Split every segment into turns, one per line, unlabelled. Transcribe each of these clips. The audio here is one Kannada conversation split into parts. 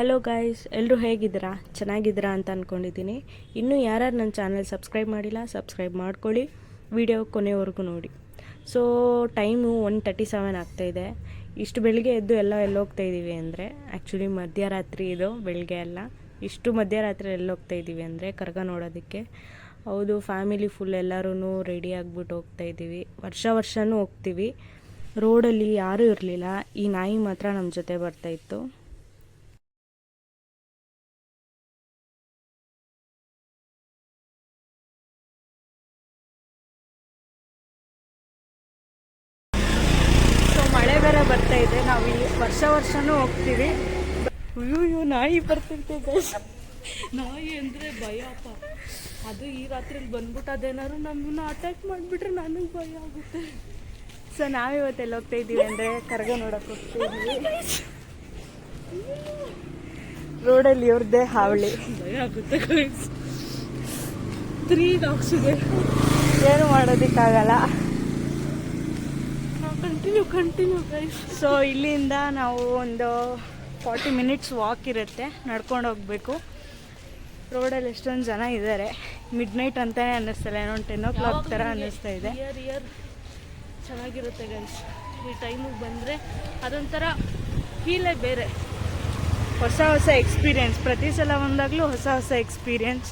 ಹಲೋ ಗಾಯ್ಸ್ ಎಲ್ಲರೂ ಹೇಗಿದ್ದೀರಾ? ಚೆನ್ನಾಗಿದ್ದೀರಾ ಅಂತ ಅಂದ್ಕೊಂಡಿದ್ದೀನಿ ಇನ್ನೂ ಯಾರ್ಯಾರು ನನ್ನ ಚಾನಲ್ ಸಬ್ಸ್ಕ್ರೈಬ್ ಮಾಡಿಲ್ಲ ಸಬ್ಸ್ಕ್ರೈಬ್ ಮಾಡ್ಕೊಳ್ಳಿ. ವಿಡಿಯೋ ಕೊನೆವರೆಗೂ ನೋಡಿ. So time one thirty seven ಆಗ್ತಾಯಿದೆ ಇಷ್ಟು ಬೆಳಿಗ್ಗೆ ಎದ್ದು ಎಲ್ಲ ಎಲ್ಲೋಗ್ತಾ ಇದ್ದೀವಿ ಅಂದರೆ ಆ್ಯಕ್ಚುಲಿ ಮಧ್ಯರಾತ್ರಿ ಇದು ಬೆಳಗ್ಗೆ ಅಲ್ಲ. ಇಷ್ಟು ಮಧ್ಯರಾತ್ರಿ ಎಲ್ಲೋಗ್ತಾ ಇದ್ದೀವಿ ಅಂದರೆ, ಕರ್ಗ ನೋಡೋದಕ್ಕೆ. ಹೌದು ಫ್ಯಾಮಿಲಿ ಫುಲ್ ಎಲ್ಲರೂ ರೆಡಿ ಆಗಿಬಿಟ್ಟು ಹೋಗ್ತಾ ಇದ್ದೀವಿ ವರ್ಷ ವರ್ಷವೂ ಹೋಗ್ತೀವಿ. ರೋಡಲ್ಲಿ ಯಾರೂ ಇರಲಿಲ್ಲ. ಈ ನಾಯಿ ಮಾತ್ರ ನಮ್ಮ ಜೊತೆ ಬರ್ತಾಯಿತ್ತು ಸೊ ಮಳೆ ಬೇರೆ ಬರ್ತಾ ಇದೆ ನಾವು ಈ ವರ್ಷ ವರ್ಷನೂ ಹೋಗ್ತೀವಿ ಅಯ್ಯೋ ನಾಯಿ ಬರ್ತಿರ್ತೆ ಗೈಸ್
ನಾಯಿ ಅಂದರೆ ಭಯಪ್ಪ ಅದು ಈ ರಾತ್ರಿಲಿ ಬಂದ್ಬಿಟ್ಟು ಅದೇನಾದ್ರು ನಮ್ಮನ್ನ ಅಟ್ಯಾಕ್ ಮಾಡಿಬಿಟ್ರೆ ನನಗೆ ಭಯ ಆಗುತ್ತೆ.
ಸೊ ನಾವಿವತ್ತು ಎಲ್ಲಿ ಹೋಗ್ತಾ ಇದ್ದೀವಿ ಅಂದರೆ ಕರ್ಗ ನೋಡಕ್ಕೆ ಹೋಗ್ತಾ ಇದ್ದೀವಿ ರೋಡಲ್ಲಿ ಇವ್ರದ್ದೇ ಹಾವಳಿ.
ಭಯ ಆಗುತ್ತೆ ತ್ರೀ ಡಾಗ್ಸ್ ಇದೆ.
ಏನು ಮಾಡೋದಕ್ಕಾಗಲ್ಲ.
ಕಂಟಿನ್ಯೂ ಕಂಟಿನ್ಯೂ
ಸೊ ಇಲ್ಲಿಂದ ನಾವು ಒಂದು ಫಾರ್ಟಿ ಮಿನಿಟ್ಸ್ ವಾಕ್ ಇರುತ್ತೆ ನಡ್ಕೊಂಡು ಹೋಗಬೇಕು. ರೋಡಲ್ಲಿ ಎಷ್ಟೊಂದು ಜನ ಇದ್ದಾರೆ ಮಿಡ್ ನೈಟ್ ಅಂತಲೇ ಅನ್ನಿಸ್ತಲ್ಲ ಏನೋ ಒಂದು ಟೆನ್ ಓ ಕ್ಲಾಕ್ ಥರ ಅನ್ನಿಸ್ತಾ ಇದೆ.
ಇಯರ್ ಇಯರ್ ಚೆನ್ನಾಗಿರುತ್ತೆ ಗನ್ಸ್ ಈ ಟೈಮಿಗೆ ಬಂದರೆ ಅದೊಂಥರ ಫೀಲೇ ಬೇರೆ.
ಹೊಸ ಹೊಸ ಎಕ್ಸ್ಪೀರಿಯನ್ಸ್ ಪ್ರತಿ ಸಲ ಒಂದಾಗಲೂ ಹೊಸ ಹೊಸ ಎಕ್ಸ್ಪೀರಿಯನ್ಸ್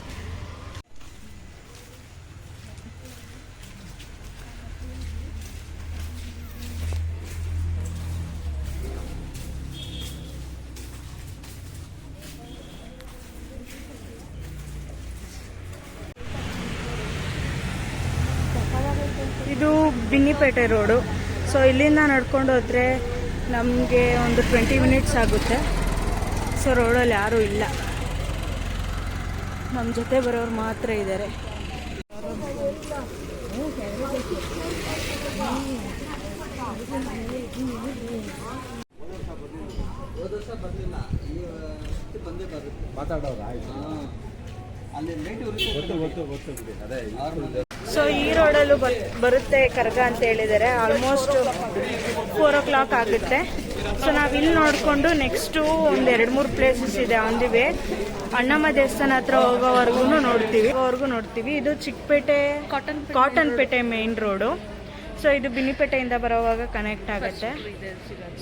ಬಿನ್ನಿಪೇಟೆ ರೋಡು. ಸೊ ಇಲ್ಲಿಂದ ನಡ್ಕೊಂಡು ಹೋದರೆ ನಮಗೆ ಒಂದು ಟ್ವೆಂಟಿ ಮಿನಿಟ್ಸ್ ಆಗುತ್ತೆ. ಸೊ ರೋಡಲ್ಲಿ ಯಾರೂ ಇಲ್ಲ. ನಮ್ಮ ಜೊತೆ ಬರೋರು ಮಾತ್ರ ಇದ್ದಾರೆ
ಮಾತಾಡೋರು ಆಯ್ತು. ಗೊತ್ತು ಗೊತ್ತು ಗೊತ್ತು ಬಿಡಿ. ಅದೇ
ಸೊ ಈ ರೋಡಲ್ಲೂ ಬರ್ ಬರುತ್ತೆ ಕರ್ಗ ಅಂತ ಹೇಳಿದ್ದಾರೆ ಆಲ್ಮೋಸ್ಟ್ ಫೋರ್ ಓ ಕ್ಲಾಕ್ ಆಗುತ್ತೆ. ಸೊ ನಾವು ಇಲ್ಲಿ ನೋಡಿಕೊಂಡು ನೆಕ್ಸ್ಟು ಒಂದು ಎರಡು ಮೂರು ಪ್ಲೇಸಸ್ ಇದೆ ಆನ್ ದಿ ವೇ ಅಣ್ಣಮ್ಮ ದೇವಸ್ಥಾನ ಹತ್ರ ಹೋಗೋವರೆಗೂ ನೋಡ್ತೀವಿ. ಅವ್ರಿಗೂ ನೋಡ್ತೀವಿ. ಇದು
Chikkapete
cotton Cottonpet main road so ಇದು ಬಿನಿಪೇಟೆಯಿಂದ ಬರೋವಾಗ ಕನೆಕ್ಟ್ ಆಗುತ್ತೆ.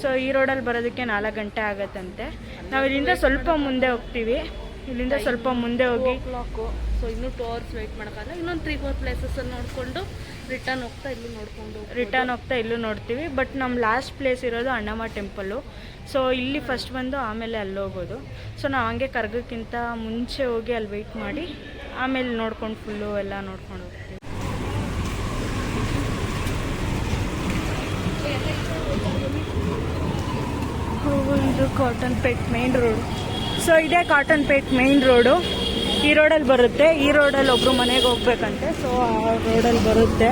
ಸೊ ಈ ರೋಡಲ್ಲಿ ಬರೋದಕ್ಕೆ ನಾಲ್ಕು ಗಂಟೆ ಆಗತ್ತಂತೆ. ನಾವು ಇಲ್ಲಿಂದ ಸ್ವಲ್ಪ ಮುಂದೆ ಹೋಗ್ತೀವಿ. ಇಲ್ಲಿಂದ ಸ್ವಲ್ಪ ಮುಂದೆ ಹೋಗಿ.
ಕ್ಲಾಕು ಸೊ ಇನ್ನೂ ಟೂ ಅವರ್ಸ್ ವೆಯ್ಟ್ ಮಾಡೋಕ್ಕಲ್ಲ ಇನ್ನೊಂದು ತ್ರೀ ಫೋರ್ ಪ್ಲೇಸಸ್ಸಲ್ಲಿ ನೋಡಿಕೊಂಡು ರಿಟರ್ನ್ ಹೋಗ್ತಾ ಇಲ್ಲಿ ನೋಡಿಕೊಂಡು
ರಿಟರ್ನ್ ಹೋಗ್ತಾ ಇಲ್ಲೂ ನೋಡ್ತೀವಿ. ಬಟ್ ನಮ್ಮ ಲಾಸ್ಟ್ ಪ್ಲೇಸ್ ಇರೋದು ಅಣ್ಣಮ್ಮ ಟೆಂಪಲ್ಲು ಸೊ ಇಲ್ಲಿ ಫಸ್ಟ್ ಬಂದು ಆಮೇಲೆ ಅಲ್ಲಿ ಹೋಗೋದು. ಸೊ ನಾವು ಹಂಗೆ ಕರ್ಗಕ್ಕಿಂತ ಮುಂಚೆ ಹೋಗಿ ಅಲ್ಲಿ ವೆಯ್ಟ್ ಮಾಡಿ ಆಮೇಲೆ ನೋಡ್ಕೊಂಡು ಫುಲ್ಲು ಎಲ್ಲ ನೋಡ್ಕೊಂಡು ಹೋಗ್ತೀವಿ. ಇದು Cottonpet main road so ಇದೇ ಕಾಟನ್ ಪೇಟ್ ಮೇನ್ ರೋಡು ಈ ರೋಡಲ್ಲಿ ಬರುತ್ತೆ. ಈ ರೋಡಲ್ಲಿ ಒಬ್ರು ಮನೆಗೆ ಹೋಗ್ಬೇಕಂತೆ. ಸೊ ಆ ರೋಡಲ್ಲಿ ಬರುತ್ತೆ.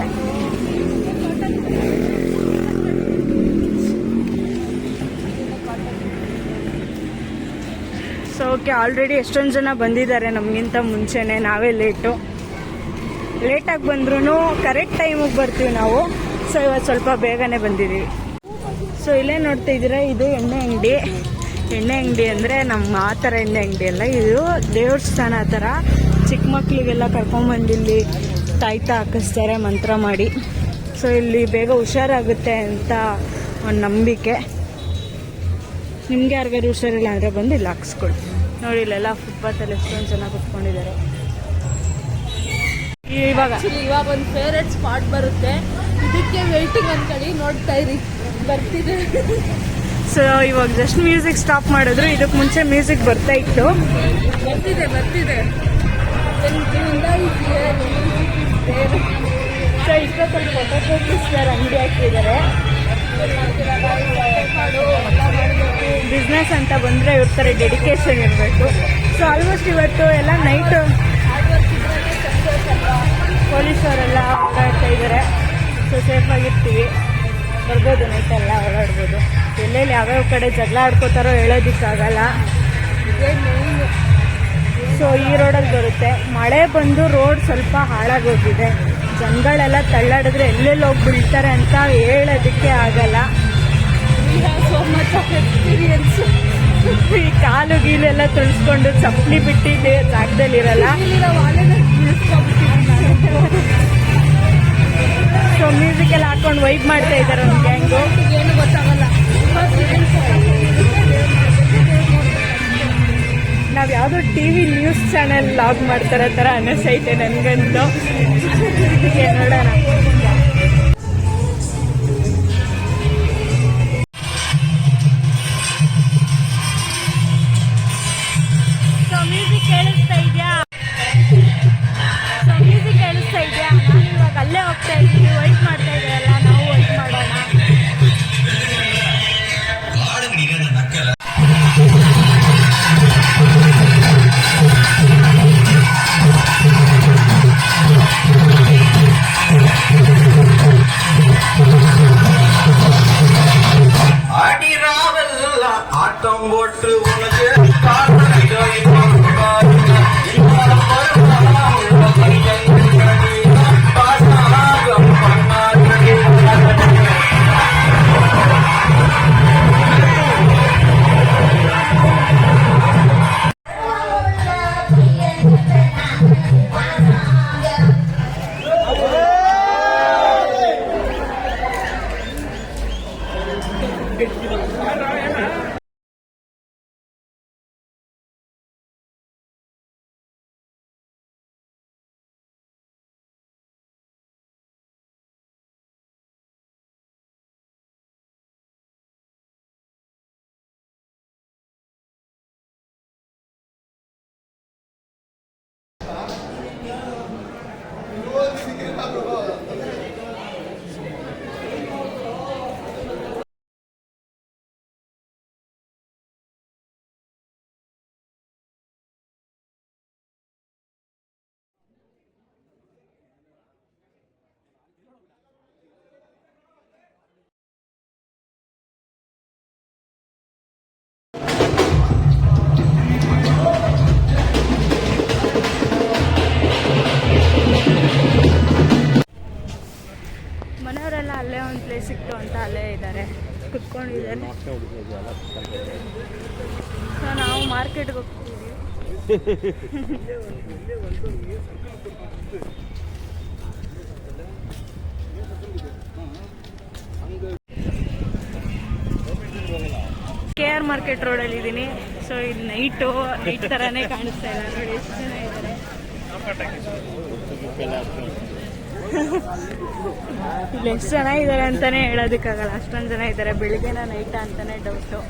ಸೊ ಓಕೆ ಆಲ್ರೆಡಿ ಎಷ್ಟೊಂದು ಜನ ಬಂದಿದ್ದಾರೆ ನಮಗಿಂತ ಮುಂಚೆನೆ. ನಾವೇ ಲೇಟು ಲೇಟಾಗಿ ಬಂದ್ರೂ ಕರೆಕ್ಟ್ ಟೈಮಿಗೆ ಬರ್ತೀವಿ ನಾವು. ಸೊ ಇವತ್ತು ಸ್ವಲ್ಪ ಬೇಗನೆ ಬಂದಿದ್ದೀವಿ ಸೊ ಇಲ್ಲೇ ನೋಡ್ತಾ ಇದ್ದೀರಾ? ಇದು ಎಣ್ಣೆ ಅಂಗಡಿ. ಎಣ್ಣೆ ಅಂಗಡಿ ಅಂದರೆ ನಮ್ಮ ಆ ಥರ ಎಣ್ಣೆ ಅಂಗಡಿ ಅಲ್ಲ. ಇದು ದೇವಸ್ಥಾನ ಥರ ಚಿಕ್ಕ ಮಕ್ಕಳಿಗೆಲ್ಲ ಕರ್ಕೊಂಬಂದಿಲ್ಲಿ ತಾಯ್ತ ಹಾಕಿಸ್ತಾರೆ, ಮಂತ್ರ ಮಾಡಿ. ಸೊ ಇಲ್ಲಿ ಬೇಗ ಹುಷಾರಾಗುತ್ತೆ ಅಂತ ಒಂದು ನಂಬಿಕೆ. ನಿಮ್ಗೆ ಯಾರಿಗಾದ್ರು ಹುಷಾರಿಲ್ಲ ಅಂದರೆ ಬಂದು ಇಲ್ಲಿ ಹಾಕ್ಸ್ಕೊಳ್ಳಿ ನೋಡಿ, ಇಲ್ಲೆಲ್ಲ ಫುಟ್ಪಾತಲ್ಲಿ ಎಷ್ಟೊಂದು ಜನ ಕುತ್ಕೊಂಡಿದ್ದಾರೆ. ಇವಾಗ?
ಇವಾಗ ಒಂದು ಫೇವ್ರೆಟ್ ಸ್ಪಾಟ್ ಬರುತ್ತೆ. ಇದಕ್ಕೆ ವೆಯ್ಟಿಂಗ್ ಅನ್ಕೊಳ್ಳಿ ನೋಡ್ತಾ ಇರಿ. ಬರ್ತಿದೆ.
ಸೊ ಇವಾಗ ಜಸ್ಟ್ ಮ್ಯೂಸಿಕ್ ಸ್ಟಾಪ್ ಮಾಡಿದ್ರು. ಇದಕ್ಕೆ ಮುಂಚೆ ಮ್ಯೂಸಿಕ್ ಬರ್ತಾ ಇತ್ತು.
ಬರ್ತಿದೆ ಬರ್ತಿದೆ.
ಇಷ್ಟೊತ್ತಲ್ಲಿ ಅಂಗಡಿ ಹಾಕಿದ್ದಾರೆ ಬಿಸ್ನೆಸ್ ಅಂತ ಬಂದರೆ ಇವ್ರ ಥರ ಡೆಡಿಕೇಶನ್ ಇರಬೇಕು. ಸೊ ಆಲ್ಮೋಸ್ಟ್ ಇವತ್ತು ಎಲ್ಲ ನೈಟು ಪೊಲೀಸವರೆಲ್ಲ ಓಡಾಡ್ತಾ ಇದ್ದಾರೆ ಸೊ ಸೇಫಾಗಿರ್ತೀವಿ ಬರ್ಬೋದು ನೈಟೆಲ್ಲ ಓಡಾಡ್ಬೋದು. ಎಲ್ಲೆಲ್ಲಿ ಯಾವ್ಯಾವ ಕಡೆ ಜಗಳ ಆಡ್ಕೋತಾರೋ ಹೇಳೋದಿಕ್ಕಾಗಲ್ಲ. ಸೊ ಈ ರೋಡಲ್ಲಿ ಬರುತ್ತೆ. ಮಳೆ ಬಂದು ರೋಡ್ ಸ್ವಲ್ಪ ಹಾಳಾಗೋಗಿದೆ. ಜನಗಳೆಲ್ಲ ತಳ್ಳಾಡಿದ್ರೆ ಎಲ್ಲೆಲ್ಲಿ ಹೋಗಿ ಬೀಳ್ತಾರೆ ಅಂತ ಹೇಳೋದಕ್ಕೆ ಆಗಲ್ಲ.
We have so much of experience
ಈ ಕಾಲು ಗೀಲೆಲ್ಲ ತುಳಿಸ್ಕೊಂಡು ಚಪ್ಪಲಿ ಬಿಟ್ಟಿದ್ದೆ ಜಾಗದಲ್ಲಿ ಇರಲ್ಲ ಸೊ ಮ್ಯೂಸಿಕ್ ಎಲ್ಲ ಹಾಕೊಂಡು ವೈಬ್ ಮಾಡ್ತಾ ಇದ್ದಾರೆ ಒಂದು ಗ್ಯಾಂಗು
ಏನು ಗೊತ್ತಾಗಲ್ಲ
ನಾವ್ ಯಾವ್ದೋ ಟಿವಿ ನ್ಯೂಸ್ ಚಾನೆಲ್ ಲಾಗ್ ಮಾಡ್ತಾರ ತರ ಅನ್ನಿಸೈತೆ ನನ್ಗಂತೂ. ನೋಡೋಣ.
ஆட்டம்
ಸೊ ನಾವು ಮಾರ್ಕೆಟ್ಗೆ ಹೋಗ್ತಿದ್ದೀವಿ ಕೆ ಆರ್ ಮಾರ್ಕೆಟ್ ರೋಡಲ್ಲಿ ಇದ್ದೀನಿ ಸೊ ಇದು ನೈಟು ನೈಟ್ ಥರನೇ ಕಾಣಿಸ್ತಾ ಇಲ್ಲ ನೋಡಿ, ಎಷ್ಟು ಜನ ಇದ್ದಾರೆ. ಇಲ್ಲಿ ಎಷ್ಟು ಜನ ಇದ್ದಾರೆ ಅಂತಾನೆ ಹೇಳೋದಕ್ಕಾಗಲ್ಲ. ಅಷ್ಟೊಂದು ಜನ ಇದ್ದಾರೆ. ಬೆಳಿಗ್ಗೆನ ನೈಟ್ ಅಂತಾನೆ ಡೌಟು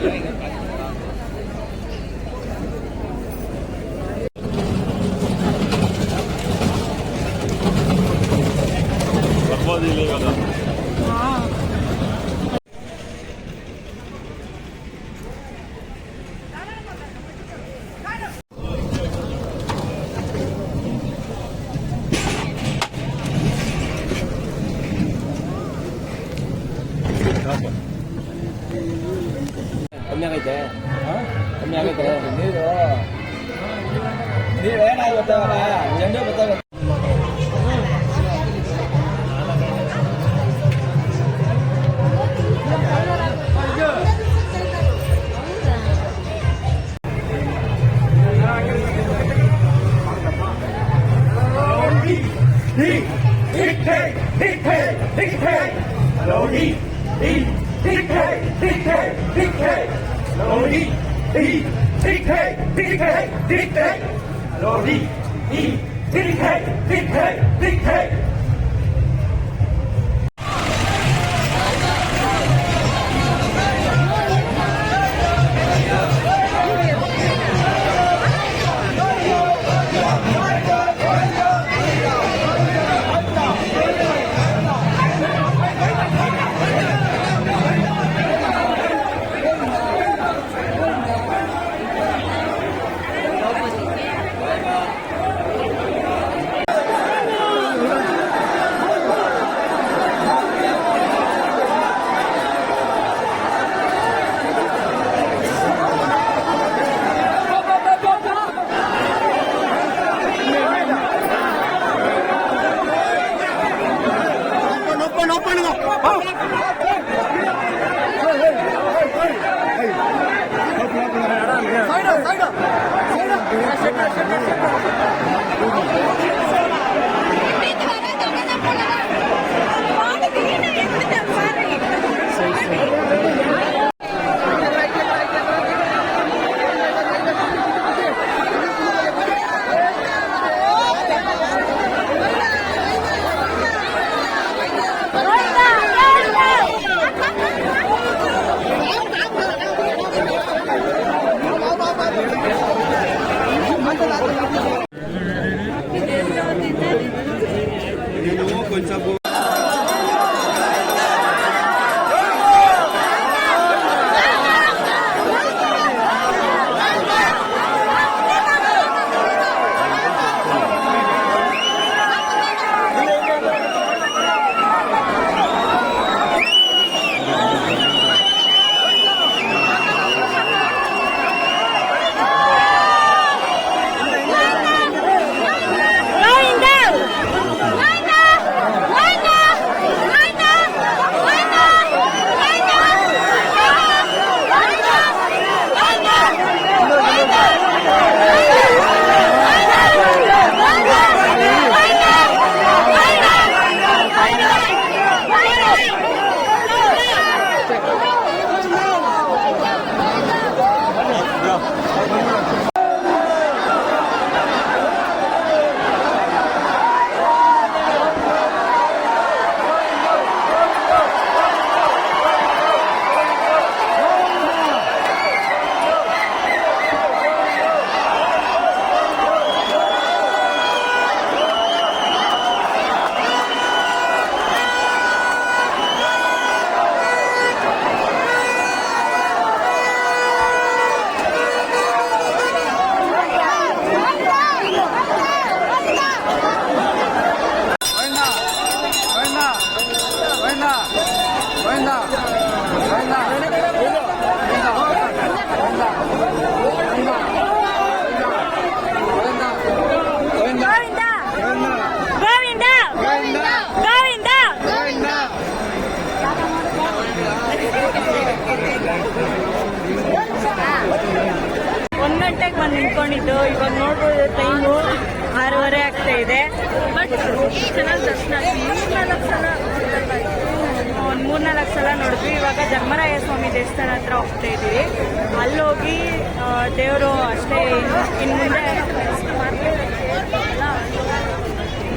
doing
ಕಮ್ಮಿ ಆಗೈತೆ. ಕಮ್ಮಿ ಆಗೈತೆ. ನೀರು. dictate, dictate, dictate, dictate, ಗೊತ್ತಾಗಲ್ಲ
ಚೆಂಡು ಗೊತ್ತಾಗಲ್ಲ el Chapo ನಿಂತ್ಕೊಂಡಿದ್ದು. ಇವಾಗ ನೋಡ್ಬೋದು ಟೈಮು ಆರೂವರೆ ಆಗ್ತಾ ಇದೆ.
ಬಟ್ ಚೆನ್ನಾಗಿ ದರ್ಶನ ಮೂರ್ನಾಲ್ಕು ಸಲ
ಒಂದು ಮೂರ್ನಾಲ್ಕು ಸಲ ನೋಡಿದ್ವಿ. ಇವಾಗ ಧರ್ಮರಾಯ ಸ್ವಾಮಿ ದೇವಸ್ಥಾನ ಹತ್ರ ಹೋಗ್ತಾ ಇದ್ದೀವಿ. ಅಲ್ಲೋಗಿ ದೇವರು ಅಷ್ಟೇ ಇನ್ನು ಮುಂದೆ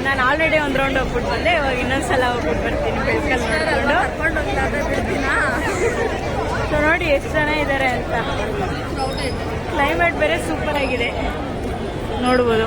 ನಾನು ಆಲ್ರೆಡಿ ಒಂದು ರೌಂಡ್ ಹೋಗ್ಬಿಟ್ಟು ಬಂದೆ. ಇವಾಗ ಇನ್ನೊಂದ್ಸಲ ಹೋಗ್ಬಿಟ್ಟು ಬರ್ತೀನಿ ಬೆಳ್ಕಲ್ ನೋಡ್ಕೊಂಡು. ಸೊ ನೋಡಿ ಎಷ್ಟು ಜನ ಇದ್ದಾರೆ ಅಂತ. ಕ್ಲೈಮೇಟ್ ಬೇರೆ ಸೂಪರ್ ಆಗಿದೆ. ನೋಡ್ಬೋದು.